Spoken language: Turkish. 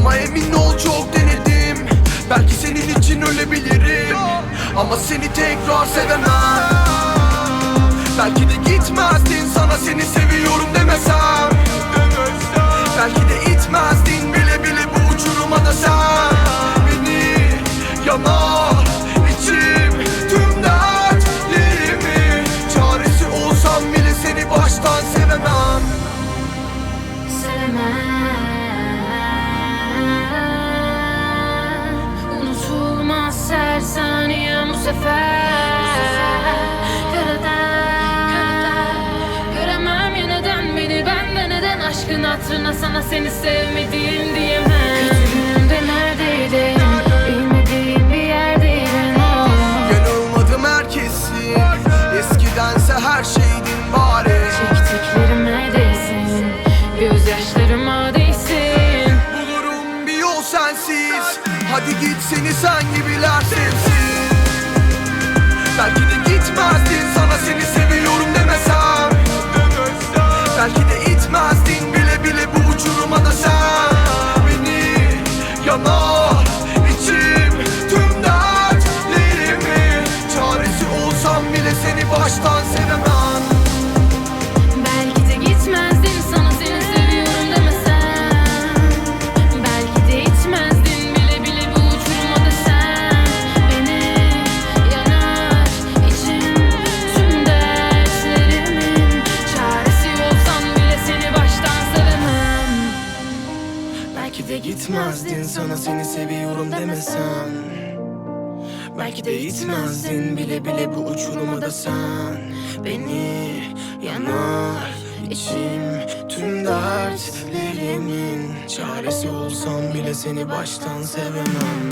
Ama emin ol çok denedim Belki senin için ölebilirim. Ama seni tekrar sevemem. Belki de gitmezdin sana seni seviyorum demesem her saniyem bu sefer. Karadan Göremem ya neden beni bende neden Aşkın hatırına sana seni sevmediğim Hadi git seni sen gibiler sevsin Belki de gitmezdin sana seni de gitmezdin sana seni seviyorum demesem Belki de itmezdin bile bile bu uçuruma da sen. Beni yanar içim tüm dertlerimin. Çaresi olsam bile seni baştan sevemem